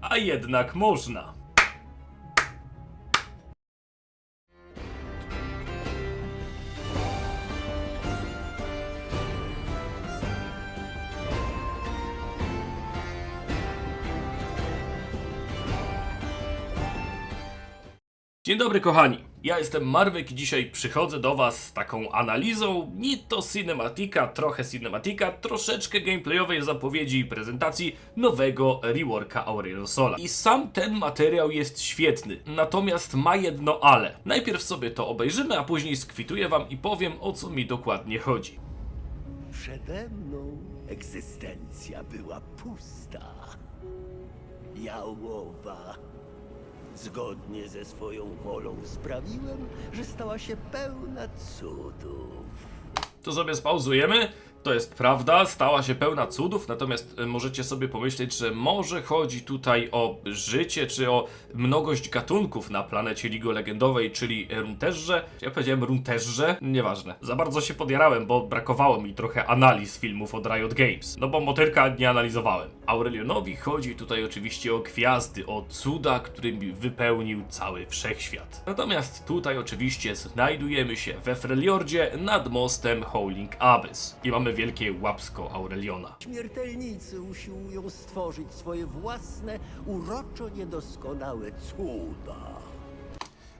a jednak można. Dzień dobry kochani, ja jestem Marwyk i dzisiaj przychodzę do was z taką analizą, ni to cinematika, trochę cinematika, troszeczkę gameplayowej zapowiedzi i prezentacji nowego reworka Aurelion Sola. I sam ten materiał jest świetny, natomiast ma jedno ale. Najpierw sobie to obejrzymy, a później skwituję wam i powiem o co mi dokładnie chodzi. Przede mną egzystencja była pusta. Jałowa. Zgodnie ze swoją wolą sprawiłem, że stała się pełna cudów. To sobie spauzujemy. To jest prawda, stała się pełna cudów, natomiast e, możecie sobie pomyśleć, że może chodzi tutaj o życie, czy o mnogość gatunków na planecie Ligo Legendowej, czyli Runterze. Ja powiedziałem Runterze, nieważne. Za bardzo się podjarałem, bo brakowało mi trochę analiz filmów od Riot Games. No bo motylka nie analizowałem. Aurelionowi chodzi tutaj oczywiście o gwiazdy, o cuda, którymi wypełnił cały wszechświat. Natomiast tutaj oczywiście znajdujemy się we Freljordzie nad mostem Howling Abyss. I mamy wielkie łapsko Aureliona. Śmiertelnicy usiłują stworzyć swoje własne, uroczo niedoskonałe cuda.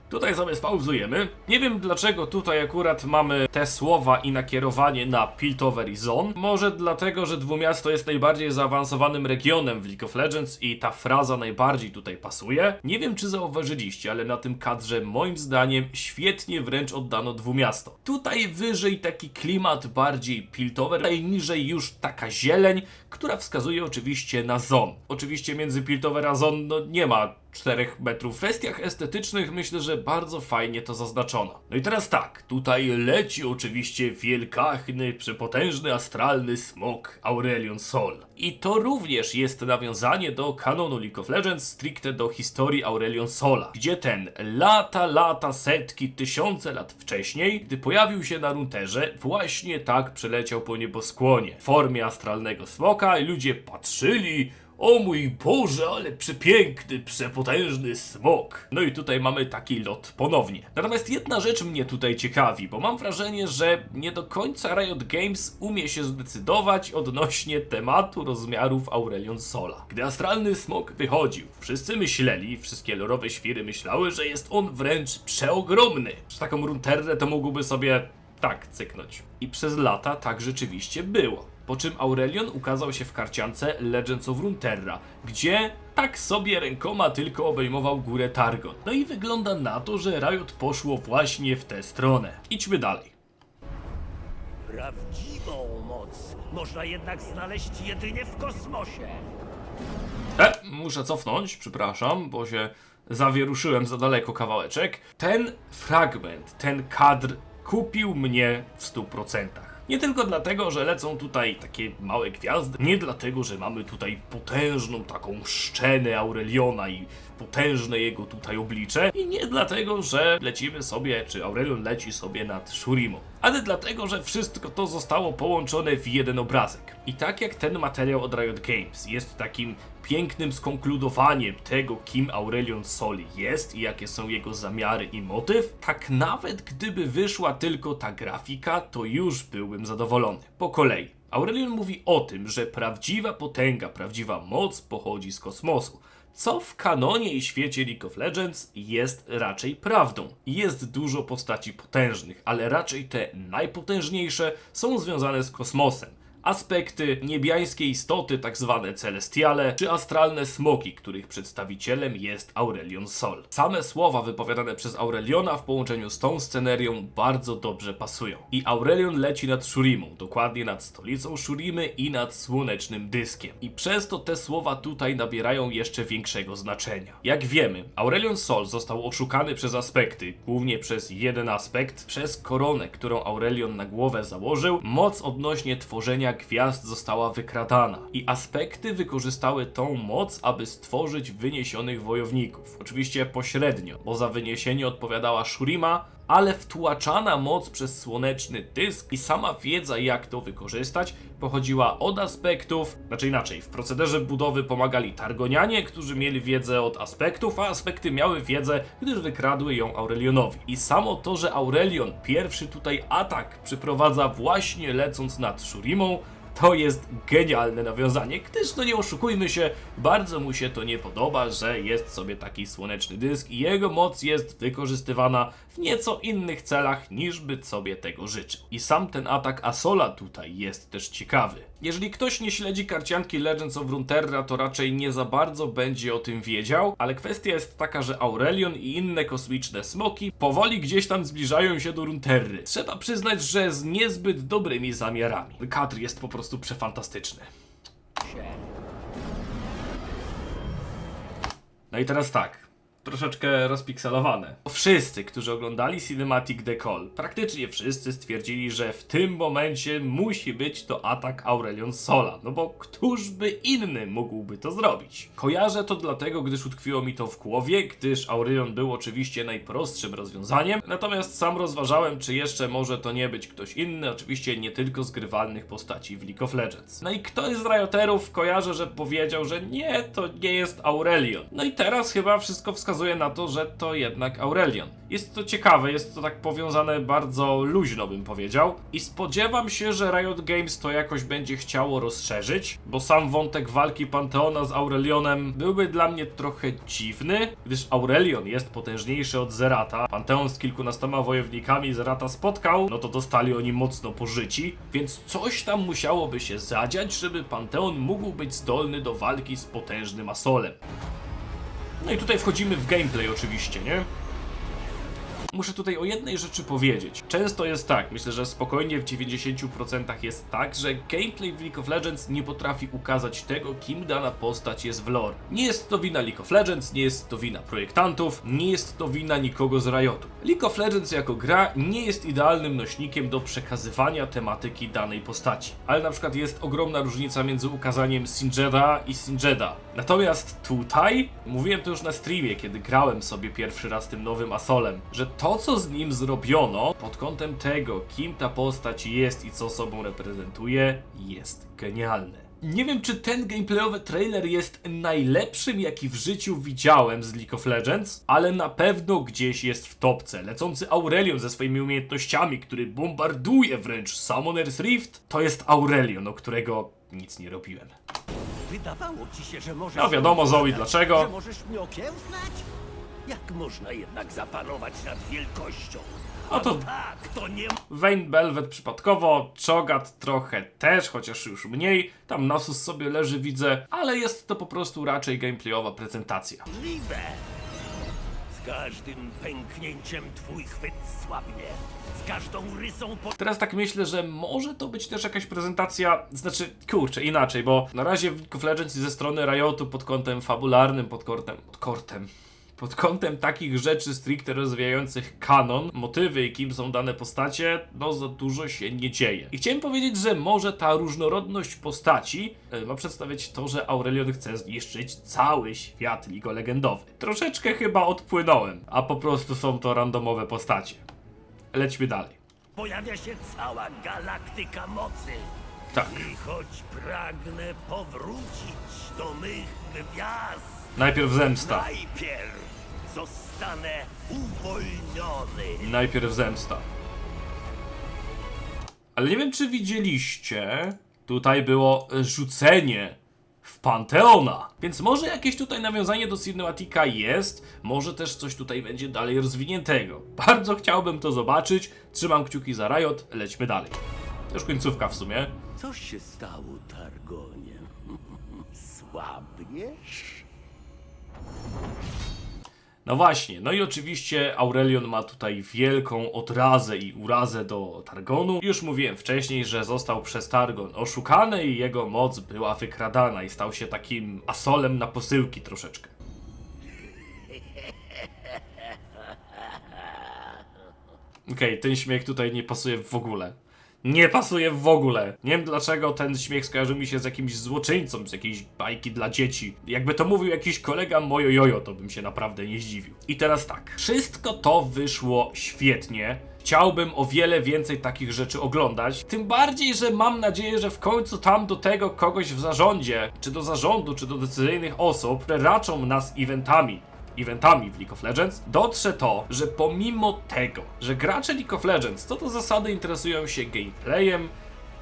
Tutaj sobie spauzujemy. Nie wiem dlaczego tutaj akurat mamy te słowa i nakierowanie na Piltover i Zone. Może dlatego, że Dwumiasto jest najbardziej zaawansowanym regionem w League of Legends i ta fraza najbardziej tutaj pasuje. Nie wiem czy zauważyliście, ale na tym kadrze moim zdaniem świetnie wręcz oddano Dwumiasto. Tutaj wyżej taki klimat bardziej Piltover, a niżej już taka zieleń, która wskazuje oczywiście na Zone. Oczywiście między Piltover a Zone no, nie ma 4 metrów. W kwestiach estetycznych myślę, że bardzo fajnie to zaznaczono. No i teraz tak, tutaj leci oczywiście wielkachny, przepotężny, astralny smok Aurelion Sol. I to również jest nawiązanie do kanonu League of Legends, stricte do historii Aurelion Sola, gdzie ten lata, lata, setki, tysiące lat wcześniej, gdy pojawił się na Runterze, właśnie tak przeleciał po nieboskłonie w formie astralnego smoka i ludzie patrzyli, o mój Boże, ale przepiękny, przepotężny smok. No i tutaj mamy taki lot ponownie. Natomiast jedna rzecz mnie tutaj ciekawi, bo mam wrażenie, że nie do końca Riot Games umie się zdecydować odnośnie tematu rozmiarów Aurelion Sola. Gdy astralny smok wychodził, wszyscy myśleli, wszystkie lorowe świry myślały, że jest on wręcz przeogromny. Że taką runterę to mógłby sobie tak cyknąć. I przez lata tak rzeczywiście było. Po czym Aurelion ukazał się w karciance Legends of Runeterra, gdzie tak sobie rękoma tylko obejmował górę Targon. No i wygląda na to, że Riot poszło właśnie w tę stronę. Idźmy dalej. Prawdziwą moc można jednak znaleźć jedynie w kosmosie. E, muszę cofnąć, przepraszam, bo się zawieruszyłem za daleko kawałeczek. Ten fragment, ten kadr kupił mnie w 100%. Nie tylko dlatego, że lecą tutaj takie małe gwiazdy, nie dlatego, że mamy tutaj potężną taką szczenę Aureliona i potężne jego tutaj oblicze i nie dlatego, że lecimy sobie, czy Aurelion leci sobie nad Shurimą, ale dlatego, że wszystko to zostało połączone w jeden obrazek. I tak jak ten materiał od Riot Games jest takim pięknym skonkludowaniem tego, kim Aurelion Sol jest i jakie są jego zamiary i motyw, tak nawet gdyby wyszła tylko ta grafika, to już byłbym zadowolony. Po kolei. Aurelion mówi o tym, że prawdziwa potęga, prawdziwa moc pochodzi z kosmosu. Co w kanonie i świecie League of Legends jest raczej prawdą. Jest dużo postaci potężnych, ale raczej te najpotężniejsze są związane z kosmosem aspekty niebiańskie istoty, tak zwane celestiale, czy astralne smoki, których przedstawicielem jest Aurelion Sol. Same słowa wypowiadane przez Aureliona w połączeniu z tą scenerią bardzo dobrze pasują. I Aurelion leci nad Shurimą, dokładnie nad stolicą Shurimy i nad słonecznym dyskiem. I przez to te słowa tutaj nabierają jeszcze większego znaczenia. Jak wiemy, Aurelion Sol został oszukany przez aspekty, głównie przez jeden aspekt, przez koronę, którą Aurelion na głowę założył, moc odnośnie tworzenia gwiazd została wykradana i aspekty wykorzystały tą moc, aby stworzyć wyniesionych wojowników. Oczywiście pośrednio, bo za wyniesienie odpowiadała Shurima, ale wtłaczana moc przez słoneczny dysk i sama wiedza jak to wykorzystać pochodziła od aspektów, znaczy inaczej, w procederze budowy pomagali Targonianie, którzy mieli wiedzę od aspektów, a aspekty miały wiedzę, gdyż wykradły ją Aurelionowi. I samo to, że Aurelion pierwszy tutaj atak przyprowadza właśnie lecąc nad Shurimą, to jest genialne nawiązanie, gdyż no nie oszukujmy się, bardzo mu się to nie podoba, że jest sobie taki słoneczny dysk i jego moc jest wykorzystywana w nieco innych celach niż by sobie tego życzył. I sam ten atak Asola tutaj jest też ciekawy. Jeżeli ktoś nie śledzi karcianki Legends of Runeterra, to raczej nie za bardzo będzie o tym wiedział, ale kwestia jest taka, że Aurelion i inne kosmiczne smoki powoli gdzieś tam zbliżają się do Runeterry. Trzeba przyznać, że z niezbyt dobrymi zamiarami. Kadr jest po prostu przefantastyczny. No i teraz tak. Troszeczkę rozpikselowane. Wszyscy, którzy oglądali Cinematic Decall, praktycznie wszyscy stwierdzili, że w tym momencie musi być to atak Aurelion Sola, no bo któż by inny mógłby to zrobić? Kojarzę to dlatego, gdyż utkwiło mi to w głowie, gdyż Aurelion był oczywiście najprostszym rozwiązaniem, natomiast sam rozważałem, czy jeszcze może to nie być ktoś inny, oczywiście nie tylko z grywalnych postaci w League of Legends. No i ktoś z Rioterów kojarzę, że powiedział, że nie, to nie jest Aurelion. No i teraz chyba wszystko wskazuje na to, że to jednak Aurelion. Jest to ciekawe, jest to tak powiązane bardzo luźno bym powiedział i spodziewam się, że Riot Games to jakoś będzie chciało rozszerzyć, bo sam wątek walki Panteona z Aurelionem byłby dla mnie trochę dziwny, gdyż Aurelion jest potężniejszy od Zerata. Panteon z kilkunastoma wojownikami Zerata spotkał, no to dostali oni mocno pożyci, więc coś tam musiałoby się zadziać, żeby Panteon mógł być zdolny do walki z potężnym Asolem. No i tutaj wchodzimy w gameplay oczywiście, nie? Muszę tutaj o jednej rzeczy powiedzieć. Często jest tak, myślę, że spokojnie w 90% jest tak, że gameplay w League of Legends nie potrafi ukazać tego, kim dana postać jest w lore. Nie jest to wina League of Legends, nie jest to wina projektantów, nie jest to wina nikogo z Riotu. League of Legends jako gra nie jest idealnym nośnikiem do przekazywania tematyki danej postaci. Ale na przykład jest ogromna różnica między ukazaniem Singeda i Singeda. Natomiast tutaj, mówiłem to już na streamie, kiedy grałem sobie pierwszy raz tym nowym Asolem, że to co z nim zrobiono pod kątem tego, kim ta postać jest i co sobą reprezentuje, jest genialne. Nie wiem, czy ten gameplayowy trailer jest najlepszym, jaki w życiu widziałem z League of Legends, ale na pewno gdzieś jest w topce. Lecący Aurelion ze swoimi umiejętnościami, który bombarduje wręcz Summoner's Rift, to jest Aurelion, o którego nic nie robiłem. Wydawało ci się, że możesz... No wiadomo, Zoe, Że dlaczego. możesz mnie okiełznać? Jak można jednak zapanować nad wielkością? A to- tak, to nie Vayne Belvet przypadkowo, Chogat trochę też, chociaż już mniej. Tam Nasus sobie leży, widzę, ale jest to po prostu raczej gameplayowa prezentacja. możliwe. Z każdym pęknięciem twój chwyt słabnie. Z każdą rysą po... Teraz tak myślę, że może to być też jakaś prezentacja, znaczy, kurczę, inaczej, bo na razie w League of Legends ze strony Riotu pod kątem fabularnym, pod kątem, pod kortem, pod kątem takich rzeczy stricte rozwijających kanon, motywy i kim są dane postacie, no za dużo się nie dzieje. I chciałem powiedzieć, że może ta różnorodność postaci e, ma przedstawiać to, że Aurelion chce zniszczyć cały świat Ligo Legendowy. Troszeczkę chyba odpłynąłem, a po prostu są to randomowe postacie. Lećmy dalej. Pojawia się cała galaktyka mocy. Tak. I choć pragnę powrócić do mych gwiazd, Najpierw zemsta. najpierw zostanę uwolniony. Najpierw zemsta. Ale nie wiem, czy widzieliście. Tutaj było rzucenie w Panteona. Więc może jakieś tutaj nawiązanie do Cinematica jest, może też coś tutaj będzie dalej rozwiniętego. Bardzo chciałbym to zobaczyć. Trzymam kciuki za Riot, lećmy dalej. To już końcówka w sumie. Coś się stało, Targonie. Słabniesz? No właśnie, no i oczywiście Aurelion ma tutaj wielką odrazę i urazę do Targonu. Już mówiłem wcześniej, że został przez Targon oszukany i jego moc była wykradana i stał się takim asolem na posyłki troszeczkę. Okej, ten śmiech tutaj nie pasuje w ogóle. Nie pasuje w ogóle. Nie wiem dlaczego ten śmiech skojarzył mi się z jakimś złoczyńcą, z jakiejś bajki dla dzieci. Jakby to mówił jakiś kolega mojo jojo, to bym się naprawdę nie zdziwił. I teraz tak. Wszystko to wyszło świetnie. Chciałbym o wiele więcej takich rzeczy oglądać. Tym bardziej, że mam nadzieję, że w końcu tam do tego kogoś w zarządzie, czy do zarządu, czy do decyzyjnych osób, raczą nas eventami, eventami w League of Legends, dotrze to, że pomimo tego, że gracze League of Legends co do zasady interesują się gameplayem,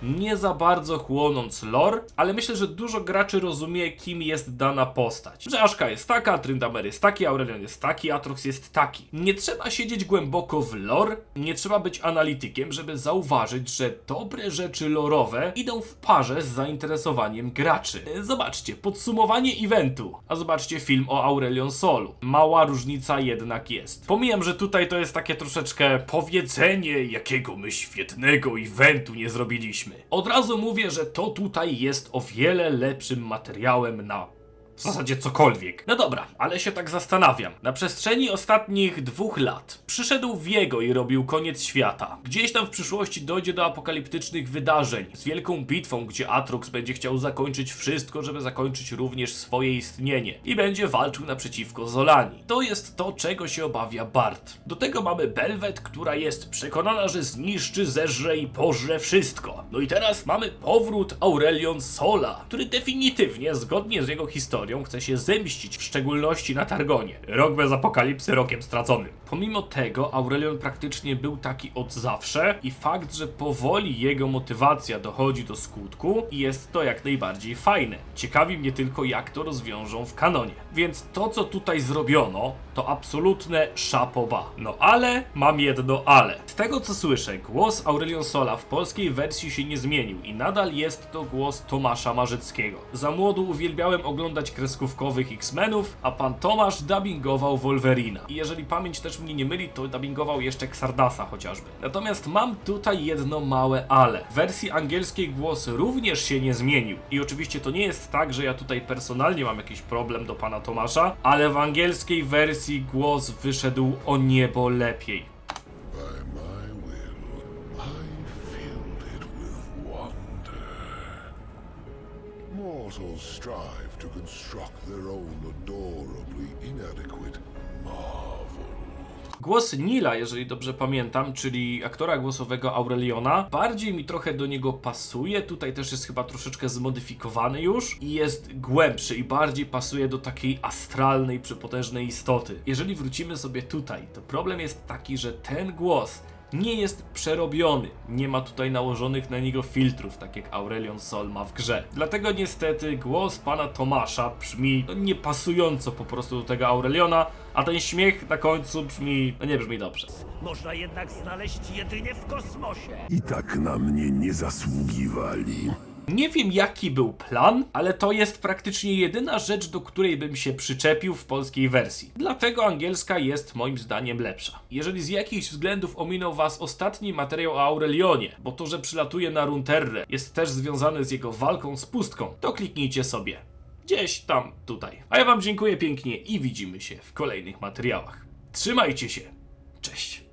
nie za bardzo chłonąc lore, ale myślę, że dużo graczy rozumie, kim jest dana postać. Że Aszka jest taka, Tryndamere jest taki, Aurelion jest taki, Atrox jest taki. Nie trzeba siedzieć głęboko w lore, nie trzeba być analitykiem, żeby zauważyć, że dobre rzeczy lorowe idą w parze z zainteresowaniem graczy. Zobaczcie, podsumowanie eventu, a zobaczcie film o Aurelion Solu. Mała różnica jednak jest. Pomijam, że tutaj to jest takie troszeczkę powiedzenie, jakiego my świetnego eventu nie zrobiliśmy. Od razu mówię, że to tutaj jest o wiele lepszym materiałem na w zasadzie cokolwiek. No dobra, ale się tak zastanawiam. Na przestrzeni ostatnich dwóch lat przyszedł Viego i robił koniec świata. Gdzieś tam w przyszłości dojdzie do apokaliptycznych wydarzeń z wielką bitwą, gdzie Atrox będzie chciał zakończyć wszystko, żeby zakończyć również swoje istnienie i będzie walczył naprzeciwko Zolani. To jest to, czego się obawia Bart. Do tego mamy Belwet, która jest przekonana, że zniszczy, zeżre i pożre wszystko. No i teraz mamy powrót Aurelion Sola, który definitywnie, zgodnie z jego historią, chce się zemścić, w szczególności na Targonie. Rok bez apokalipsy rokiem straconym. Pomimo tego, Aurelion praktycznie był taki od zawsze i fakt, że powoli jego motywacja dochodzi do skutku jest to jak najbardziej fajne. Ciekawi mnie tylko, jak to rozwiążą w kanonie. Więc to, co tutaj zrobiono, to absolutne szapoba. No ale mam jedno ale. Z tego co słyszę, głos Aurelion Sola w polskiej wersji się nie zmienił i nadal jest to głos Tomasza Marzyckiego. Za młodu uwielbiałem oglądać kreskówkowych X-Menów, a pan Tomasz dubbingował Wolverina. I jeżeli pamięć też mnie nie myli, to dubbingował jeszcze Xardasa chociażby. Natomiast mam tutaj jedno małe ale. W wersji angielskiej głos również się nie zmienił. I oczywiście to nie jest tak, że ja tutaj personalnie mam jakiś problem do pana Tomasza, ale w angielskiej wersji głos wyszedł o niebo lepiej. Mortals strive to construct their own adorably inadequate marvels. Głos Nila, jeżeli dobrze pamiętam, czyli aktora głosowego Aureliona, bardziej mi trochę do niego pasuje. Tutaj też jest chyba troszeczkę zmodyfikowany już i jest głębszy i bardziej pasuje do takiej astralnej, przepotężnej istoty. Jeżeli wrócimy sobie tutaj, to problem jest taki, że ten głos nie jest przerobiony. Nie ma tutaj nałożonych na niego filtrów, tak jak Aurelion Sol ma w grze. Dlatego niestety głos pana Tomasza brzmi no, niepasująco po prostu do tego Aureliona, a ten śmiech na końcu brzmi, no nie brzmi dobrze. Można jednak znaleźć jedynie w kosmosie. I tak na mnie nie zasługiwali. Nie wiem jaki był plan, ale to jest praktycznie jedyna rzecz, do której bym się przyczepił w polskiej wersji. Dlatego angielska jest moim zdaniem lepsza. Jeżeli z jakichś względów ominął was ostatni materiał o Aurelionie, bo to, że przylatuje na Runterre jest też związane z jego walką z pustką, to kliknijcie sobie. Gdzieś tam, tutaj. A ja wam dziękuję pięknie i widzimy się w kolejnych materiałach. Trzymajcie się. Cześć.